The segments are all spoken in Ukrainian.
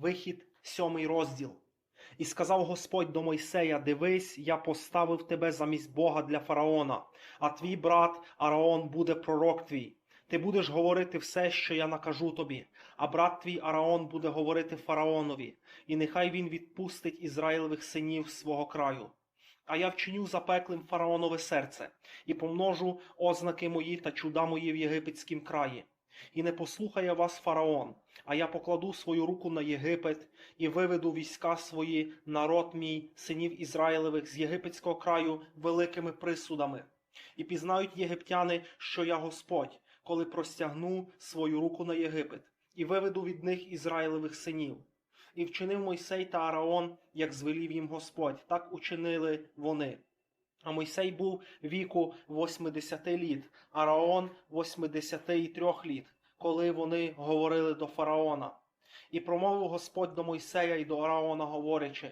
Вихід, сьомий розділ. І сказав Господь до Мойсея: Дивись, я поставив тебе замість Бога для фараона, а твій брат Араон буде пророк твій. Ти будеш говорити все, що я накажу тобі, а брат твій Араон буде говорити фараонові, і нехай він відпустить Ізраїлевих синів свого краю. А я вчиню запеклим фараонове серце, і помножу ознаки мої та чуда мої в єгипетськім краї. І не послухає вас фараон, а я покладу свою руку на Єгипет і виведу війська свої, народ мій, синів Ізраїлевих з єгипетського краю великими присудами. І пізнають єгиптяни, що я Господь, коли простягну свою руку на Єгипет, і виведу від них Ізраїлевих синів. І вчинив Мойсей та Араон, як звелів їм Господь, так учинили вони. А Мойсей був віку 80 літ, Араон 83 літ, коли вони говорили до фараона. І промовив Господь до Мойсея і до Араона, говорячи: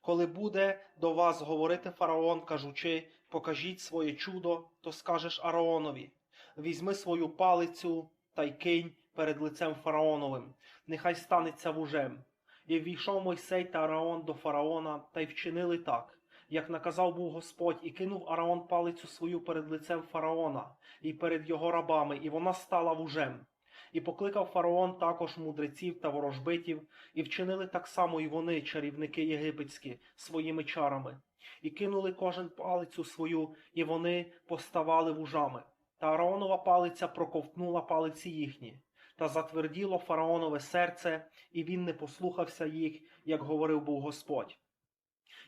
Коли буде до вас говорити фараон, кажучи, покажіть своє чудо, то скажеш Араонові: візьми свою палицю та й кинь перед лицем фараоновим, нехай станеться вужем. І ввійшов Мойсей та Араон до фараона, та й вчинили так, як наказав був Господь, і кинув Араон палицю свою перед лицем фараона і перед його рабами, і вона стала вужем. І покликав фараон також мудреців та ворожбитів, і вчинили так само і вони, чарівники єгипетські, своїми чарами, і кинули кожен палицю свою, і вони поставали вужами. Та Араонова палиця проковтнула палиці їхні. Та затверділо фараонове серце, і він не послухався їх, як говорив був Господь.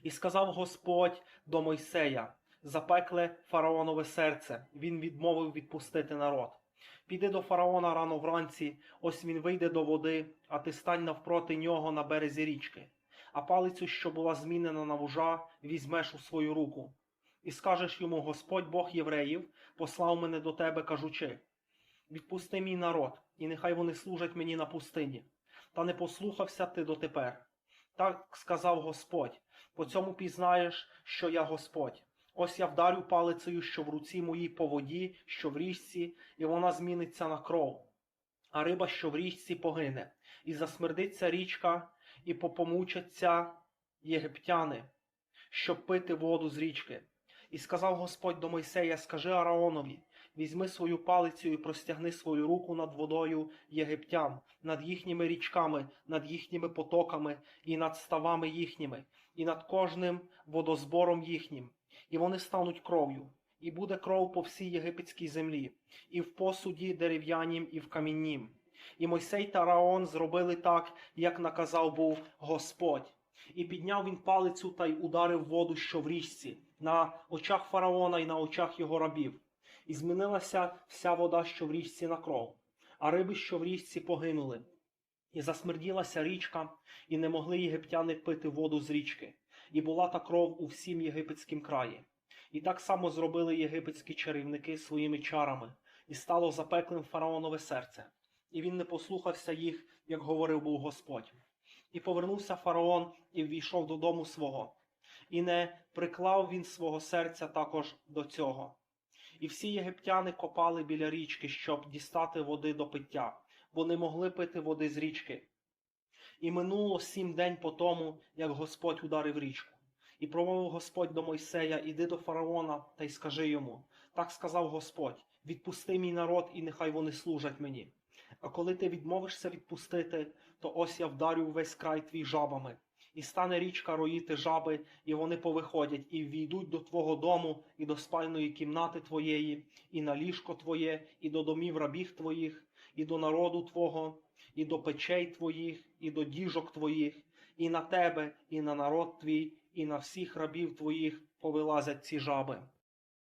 І сказав Господь до Мойсея: Запекле фараонове серце, він відмовив відпустити народ. Піди до фараона рано вранці, ось він вийде до води, а ти стань навпроти нього на березі річки. А палицю, що була змінена на вужа, візьмеш у свою руку. І скажеш йому: Господь Бог євреїв, послав мене до тебе, кажучи: Відпусти мій народ, і нехай вони служать мені на пустині. Та не послухався ти дотепер. Так сказав Господь: по цьому пізнаєш, що я Господь. Ось я вдарю палицею, що в руці моїй по воді, що в річці, і вона зміниться на кров. А риба, що в річці, погине, і засмердиться річка, і попомучаться єгиптяни, щоб пити воду з річки. І сказав Господь до Мойсея: Скажи Араонові, візьми свою палицю і простягни свою руку над водою єгиптян, над їхніми річками, над їхніми потоками і над ставами їхніми, і над кожним водозбором їхнім, і вони стануть кров'ю. І буде кров по всій єгипетській землі, і в посуді дерев'янім, і в каміннім. І Мойсей та Раон зробили так, як наказав був Господь. І підняв він палицю та й ударив воду, що в річці, на очах фараона і на очах його рабів. І змінилася вся вода, що в річці на кров, а риби, що в річці, погинули. І засмерділася річка, і не могли єгиптяни пити воду з річки, і була та кров у всім єгипетськім краї. І так само зробили єгипетські чарівники своїми чарами, і стало запеклим фараонове серце. І він не послухався їх, як говорив був Господь. І повернувся фараон і ввійшов додому свого, і не приклав він свого серця також до цього. І всі єгиптяни копали біля річки, щоб дістати води до пиття, бо не могли пити води з річки. І минуло сім день по тому, як Господь ударив річку. І промовив Господь до Мойсея: Іди до фараона та й скажи йому: так сказав Господь: відпусти мій народ, і нехай вони служать мені. А коли ти відмовишся відпустити, то ось я вдарю весь край твій жабами, і стане річка роїти жаби, і вони повиходять, і ввійдуть до твого дому, і до спальної кімнати твоєї, і на ліжко твоє, і до домів рабів твоїх, і до народу твого, і до печей твоїх, і до діжок твоїх, і на тебе, і на народ твій, і на всіх рабів твоїх повилазять ці жаби.